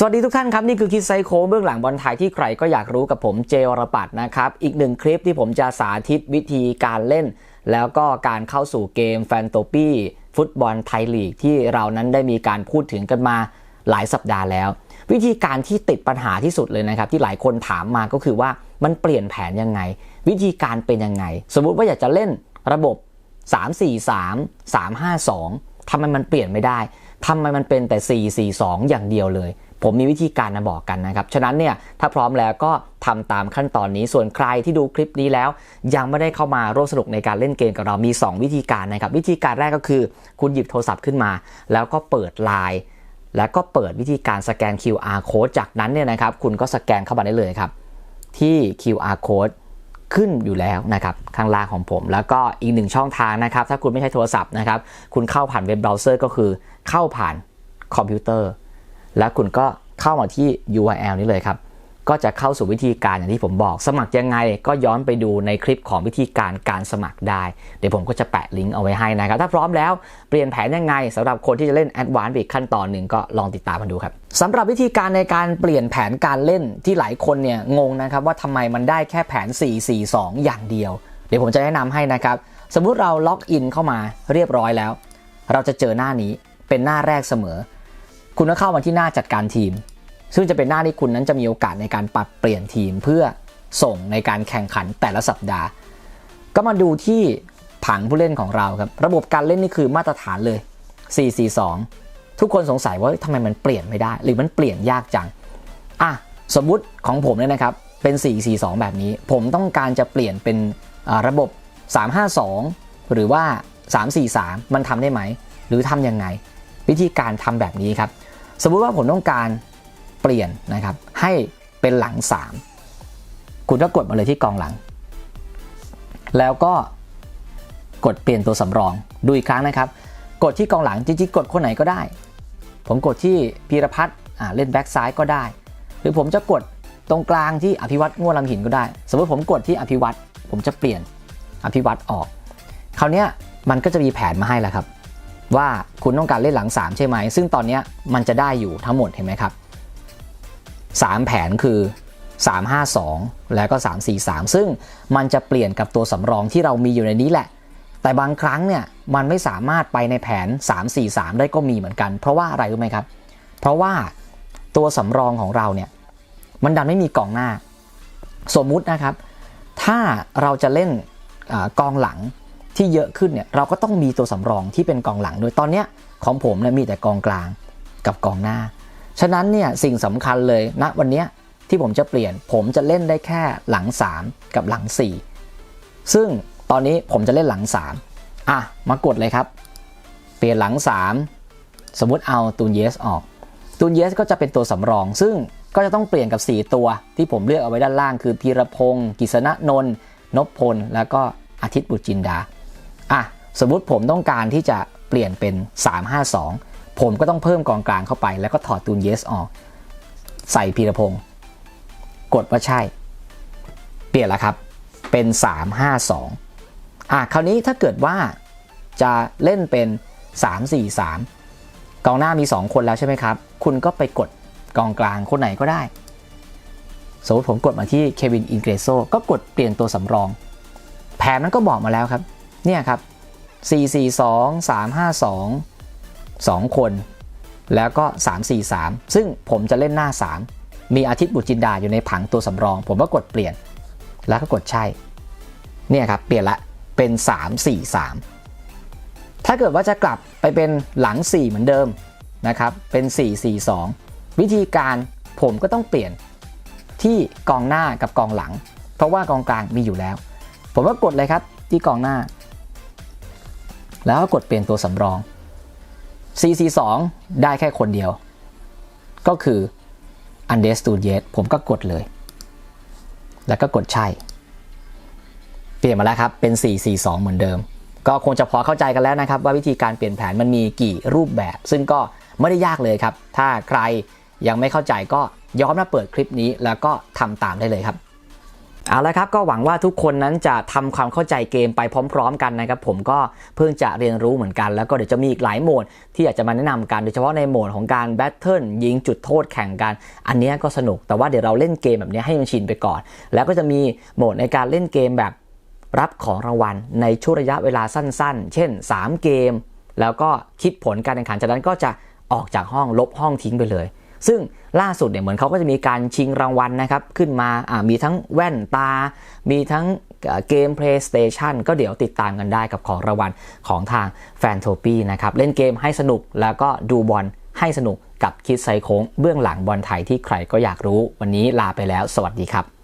สวัสดีทุกท่านครับ นี่คือคิดไซโคเบื้องหลังบอลไทยที่ใครก็อยากรู้กับผมเจวรปัตนะครับ อีกหนึ่งคลิปที่ผมจะสาธิตวิธีการเล่น แล้วก็การเข้าสู่เกมแฟนโตปี้ฟุตบอลไทยลีกที่เรานั้นได้มีการพูดถึงกันมาหลายสัปดาห์แล้ว วิธีการที่ติดปัญหาที่สุดเลยนะครับ ที่หลายคนถามมาก็คือว่ามันเปลี่ยนแผนยังไง วิธีการเป็นยังไง สมมุติว่าอยากจะเล่นระบบ 3 4 3 3 5 2ทำไมมันเปลี่ยนไม่ได้ ทำไมมันเป็นแต่ 4 4 2 อย่างเดียวเลย ผมมีวิธีการมาบอกกันนะครับ ฉะนั้นเนี่ยถ้าพร้อมแล้วก็ทำตามขั้นตอนนี้ส่วนใครที่ดูคลิปนี้แล้ว ยังไม่ได้เข้ามาร่วมสนุกในการเล่นเกมกับเรามี 2 วิธีการนะครับ วิธีการแรกก็คือ คุณหยิบโทรศัพท์ขึ้นมา แล้วก็เปิดไลน์แล้วก็เปิดวิธีการสแกน QR code จากนั้นเนี่ยนะครับ คุณก็สแกนเข้ามาได้เลยครับ ที่ QR code ขึ้นอยู่แล้วนะครับข้างล่างของผม แล้วก็อีกหนึ่งช่องทางนะครับ ถ้าคุณไม่ใช้โทรศัพท์นะครับ คุณเข้าผ่านเว็บเบราว์เซอร์ก็คือเข้าผ่านคอมพิวเตอร์ แล้วคุณก็เข้ามาที่ URL นี้เลยครับ ก็จะเข้าสู่วิธีการอย่างที่ผมบอก สมัครยังไงก็ย้อนไปดูในคลิปของวิธีการการสมัครได้ เดี๋ยวผมก็จะแปะลิงก์เอาไว้ให้นะครับ ถ้าพร้อมแล้วเปลี่ยนแผนยังไงสำหรับคนที่จะเล่น Advanced อีกขั้นตอนหนึ่งก็ลองติดตามกันดูครับสำหรับวิธีการในการเปลี่ยนแผนการเล่นที่หลายคนเนี่ยงงนะครับว่าทำไมมันได้แค่แผน 4-4-2 อย่างเดียว เดี๋ยวผมจะแนะนำให้นะครับสมมุติเราล็อกอินเข้ามาเรียบร้อยแล้ว เราจะเจอหน้านี้เป็นหน้าแรกเสมอ คุณก็เข้ามาที่หน้าจัดการทีม ซึ่งจะเป็นหน้าที่คุณนั้นจะมีโอกาสในการปรับเปลี่ยนทีมเพื่อส่งในการแข่งขันแต่ละสัปดาห์ ก็มาดูที่ผังผู้เล่นของเราครับ ระบบการเล่นนี่คือมาตรฐานเลย 4-4-2 ทุกคนสงสัยว่าทำไมมันเปลี่ยนไม่ได้ หรือมันเปลี่ยนยากจัง อะ สมมุติของผมเนี่ยนะครับ เป็น 4-4-2 แบบนี้ ผมต้องการจะเปลี่ยนเป็นระบบ 3-5-2 หรือว่า 3-4-3 มันทำได้ไหม หรือทำยังไง วิธีการทำแบบนี้ครับ สมมุติว่าผมต้องการ เปลี่ยนนะครับให้เป็นหลัง 3 คุณก็กดมาเลยที่กองหลัง แล้วก็กดเปลี่ยนตัวสำรองดูอีกครั้งนะครับ กดที่กองหลังจริงๆกดคนไหนก็ได้ ผมกดที่พีรพัฒน์เล่นแบ็กซ้ายก็ได้ หรือผมจะกดตรงกลางที่อภิวัตง่วงลำหินก็ได้ สมมติผมกดที่อภิวัตผมจะเปลี่ยนอภิวัตออก คราวนี้มันก็จะมีแผนมาให้แล้วครับ ว่าคุณต้องการเล่นหลัง 3 ใช่ไหม ซึ่งตอนนี้มันจะได้อยู่ทั้งหมดเห็นไหมครับ 3 แผนคือ 3 5 2 แล้วก็ 3 4 3 ซึ่งมันจะเปลี่ยนกับตัวสำรองที่เรามีอยู่ในนี้แหละ แต่บางครั้งเนี่ยมันไม่สามารถไปในแผน 3 4 3 ได้ก็มีเหมือนกัน เพราะว่าอะไรรู้ไหมครับ เพราะว่าตัวสำรองของเราเนี่ยมันดันไม่มีกองหน้า สมมุตินะครับ ถ้าเราจะเล่นอกองหลังที่เยอะขึ้นเนี่ยเราก็ต้องมีตัวสำรองที่เป็นกองหลังโดยตอนเนี้ยของผมเนี่ยมีแต่กองกลางกับกองหน้า ฉะนั้นเนี่ยสิ่งสำคัญเลยณวันนี้ที่ผมจะเปลี่ยน ผมจะเล่นได้แค่หลัง 3 กับหลัง 4 ซึ่งตอนนี้ผมจะเล่นหลัง 3 อะ มากดเลยครับ เปลี่ยนหลัง 3 สมมุติเอาตูนเยสออก ตูนเยสก็จะเป็นตัวสำรอง ซึ่งก็จะต้องเปลี่ยนกับ 4 ตัวที่ผมเลือกเอาไว้ด้านล่าง คือพีรพงศ์กิษณะนนท์นพพล แล้วก็อาทิตย์บุตรจินดา อะ สมมุติผมต้องการที่จะเปลี่ยนเป็น 352 ผมก็ต้องเพิ่มกองกลางเข้าไป แล้วก็ถอดตูนเยสออก ใส่พีรพงศ์กดว่าใช่ เปลี่ยนแล้วครับ เป็น 352อะคราวนี้ถ้าเกิดว่าจะเล่นเป็น 343 กองหน้ามี 2 คนแล้วใช่ไหมครับ คุณก็ไปกดกองกลางคนไหนก็ได้ สมมติผมกดมาที่เควินอินเกรโซก็กดเปลี่ยนตัวสำรอง แผนมันก็บอกมาแล้วครับ เนี่ยครับ 442 352 2 คน แล้วก็ 343 ซึ่งผมจะเล่นหน้า 3 มีอาทิตย์บุจินดาอยู่ในผังตัวสำรอง ผมก็กดเปลี่ยน แล้วก็กดใช่ เนี่ยครับ เปลี่ยนละ เป็น 343 ถ้าเกิดว่าจะกลับไปเป็นหลัง 4 เหมือนเดิมนะครับ เป็น 442 วิธีการผมก็ต้องเปลี่ยนที่กองหน้ากับกองหลัง เพราะว่ากองกลางมีอยู่แล้ว ผมก็กดเลยครับที่กองหน้า แล้วก็กดเปลี่ยนตัวสำรอง 442ได้แค่คนเดียว ก็คืออันเดสตูเยสผมก็กดเลย แล้วก็กดใช่ เปลี่ยนมาแล้วครับ เป็น 442 เหมือนเดิม ก็คงจะพอเข้าใจกันแล้วนะครับ ว่าวิธีการเปลี่ยนแผนมันมีกี่รูปแบบ ซึ่งก็ไม่ได้ยากเลยครับ ถ้าใครยังไม่เข้าใจก็ย้อนมาเปิดคลิปนี้แล้วก็ทำตามได้เลยครับ เอาละครับก็หวังว่าทุกคนนั้นจะทำความเข้าใจเกมไปพร้อม ๆ กันนะครับผมก็เพิ่งจะเรียนรู้เหมือนกัน แล้วก็เดี๋ยวจะมีอีกหลายโหมด ที่อยากจะมาแนะนำกันโดยเฉพาะในโหมดของการแบทเทิลยิงจุดโทษแข่งกัน อันนี้ก็สนุกแต่ว่าเดี๋ยวเราเล่นเกมแบบนี้ให้มันชินไปก่อน แล้วก็จะมีโหมดในการเล่นเกมแบบรับของรางวัลในช่วงระยะเวลาสั้นๆ เช่น 3 เกม แล้วก็คิดผลการแข่งขันจากนั้นก็จะออกจากห้องลบห้องทิ้งไปเลย ซึ่งล่าสุดเนี่ยเหมือนเขาก็จะมีการชิงรางวัลนะครับ ขึ้นมามีทั้งแว่นตา มีทั้งเกม PlayStation ก็เดี๋ยวติดตามกันได้กับของรางวัลของทางแฟนโทปีนะครับ เล่นเกมให้สนุกแล้วก็ดูบอลให้สนุกกับคิดไซโค้งเบื้องหลังบอลไทยที่ใครก็อยากรู้ วันนี้ลาไปแล้ว สวัสดีครับ